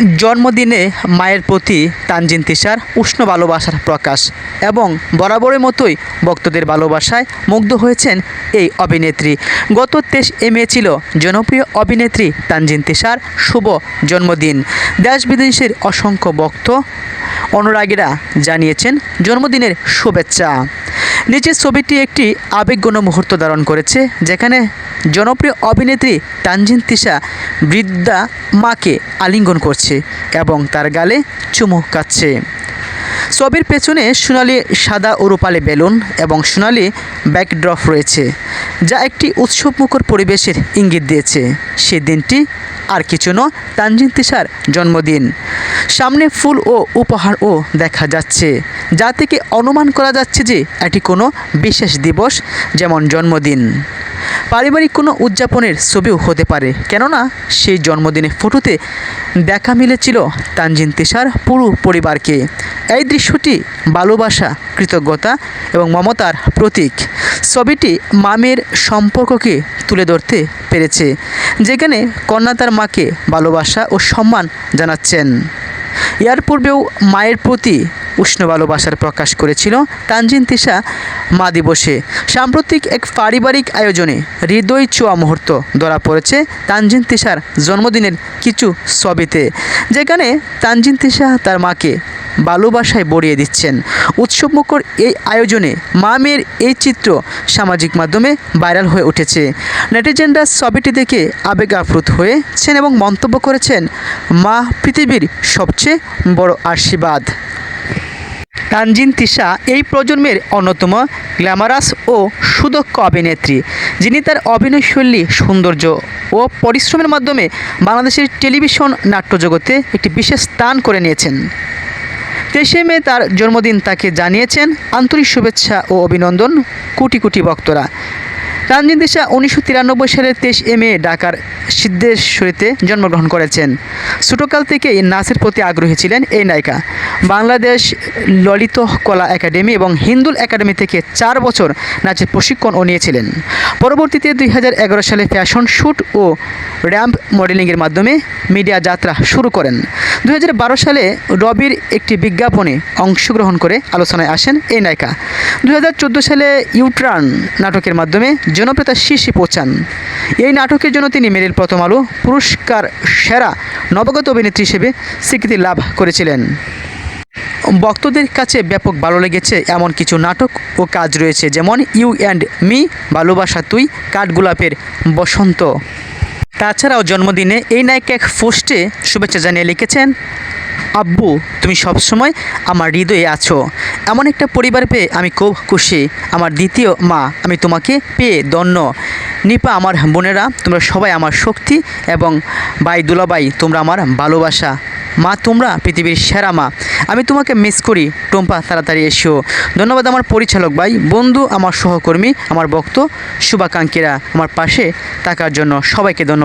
জন্মদিনে মায়ের প্রতি তানজিন তিশার উষ্ণ ভালোবাসার প্রকাশ এবং বরাবরের মতোই ভক্তদের ভালোবাসায় মুগ্ধ হয়েছেন এই অভিনেত্রী। গত তেইশ এ মে ছিল জনপ্রিয় অভিনেত্রী তানজিন তিশার শুভ জন্মদিন। দেশ বিদেশের অসংখ্য ভক্ত অনুরাগীরা জানিয়েছেন জন্মদিনের শুভেচ্ছা। নিচের ছবিটি একটি আবেগগণ মুহূর্ত ধারণ করেছে, যেখানে জনপ্রিয় অভিনেত্রী তানজিন তিশা বৃদ্ধা মাকে আলিঙ্গন করছে এবং তার গালে চুমু কাচ্ছে ছবির পেছনে সোনালি সাদা ও রূপালি বেলুন এবং সোনালি ব্যাকড্রপ রয়েছে। যা একটি উৎসবমুখর পরিবেশের ইঙ্গিত দিয়েছে। সে দিনটি আর কিছু নয়, তানজিন তিশার জন্মদিন। সামনে ফুল ও উপহারও দেখা যাচ্ছে। যা থেকে অনুমান করা যাচ্ছে যে এটি কোনো বিশেষ দিবস, যেমন জন্মদিন। পারিবারিক কোনো উদযাপনের ছবিও হতে পারে। কেননা, সেই জন্মদিনের ফটোতে দেখা মিলেছিল তানজিন তিশার পুরো পরিবারকে। এই দৃশ্যটি ভালোবাসা, কৃতজ্ঞতা এবং মমতার প্রতীক। ছবিটি মামের সম্পর্ককে তুলে ধরতে পেরেছে, যেখানে কন্যা তার মাকে ভালোবাসা ও সম্মান জানাচ্ছেন। এর পূর্বেও মায়ের প্রতি উষ্ণ ভালোবাসার প্রকাশ করেছিল তানজিন তিশা মা দিবসে। সাম্প্রতিক এক পারিবারিক আয়োজনে হৃদয় ছোঁয়া মুহূর্ত ধরা পড়েছে তানজিন তিশার জন্মদিনের কিছু ছবিতে, যেখানে তানজিন তিশা তার মাকে ভালোবাসায় বড়িয়ে দিচ্ছেন। উৎসবমুখর এই আয়োজনে মা মেয়ের এই চিত্র সামাজিক মাধ্যমে ভাইরাল হয়ে উঠেছে। নেটিজেনরা ছবিটি দেখে আবেগ আপ্লুত হয়েছেন এবং মন্তব্য করেছেন, মা পৃথিবীর সবচেয়ে বড় আশীর্বাদ। তানজিন তিশা এই প্রজন্মের অন্যতম গ্ল্যামারাস ও সুদক্ষ অভিনেত্রী। যিনি তার অভিনয়শৈলী সৌন্দর্য ও পরিশ্রমের মাধ্যমে বাংলাদেশের টেলিভিশন নাট্য জগতে একটি বিশেষ স্থান করে নিয়েছেন। তেইশে মে তার জন্মদিন তাকে জানিয়েছেন আন্তরিক শুভেচ্ছা ও অভিনন্দন কোটি কোটি ভক্তরা। তানজিন তিশা উনিশশো তিরানব্বই সালের তেইশ এম এ ঢাকার সিদ্ধেশ্বরীতে জন্মগ্রহণ করেছেন। ছোটোকাল থেকেই নাচের প্রতি আগ্রহী ছিলেন এই নায়িকা। বাংলাদেশ ললিত কলা একাডেমি এবং হিন্দুল একাডেমি থেকে চার বছর নাচের প্রশিক্ষণও নিয়েছিলেন। পরবর্তীতে দুই হাজার এগারো সালে ফ্যাশন শ্যুট ও র্যাম্প মডেলিংয়ের মাধ্যমে মিডিয়া যাত্রা শুরু করেন। দু হাজার বারো সালে রবির একটি বিজ্ঞাপনে অংশগ্রহণ করে আলোচনায় আসেন এই নায়িকা। দু হাজার চোদ্দ সালে ইউট্রান নাটকের মাধ্যমে জনপ্রিয়তা শীর্ষে পৌঁছান। এই নাটকের জন্য তিনি মেরিল প্রথম আলো, পুরস্কার সেরা নবগত অভিনেত্রী হিসেবে স্বীকৃতি লাভ করেছিলেন। ভক্তদের কাছে ব্যাপক ভালো লেগেছে এমন কিছু নাটক ও কাজ রয়েছে, যেমন ইউ অ্যান্ড মি, ভালোবাসা তুই কাঠগোলাপের বসন্ত। তাছাড়াও জন্মদিনে এই নায়িকা এক পোস্টে শুভেচ্ছা জানিয়ে লিখেছেন আব্বু, তুমি সবসময় আমার হৃদয়ে আছো। এমন একটা পরিবার পেয়ে আমি খুব খুশি। আমার দ্বিতীয় মা, আমি তোমাকে পেয়ে দন্য নিপা, আমার বোনেরা, তোমরা সবাই আমার শক্তি এবং ভাই দুলাবাই তোমরা আমার ভালোবাসা। মা, তোমরা পৃথিবীর সেরা মা। আমি তোমাকে মিস করি। টম্পা, তাড়াতাড়ি এসো। ধন্যবাদ আমার পরিচালক ভাই, বন্ধু, আমার সহকর্মী, আমার ভক্ত, শুভাকাঙ্ক্ষীরা আমার পাশে থাকার জন্য সবাইকে ধন্যবাদ।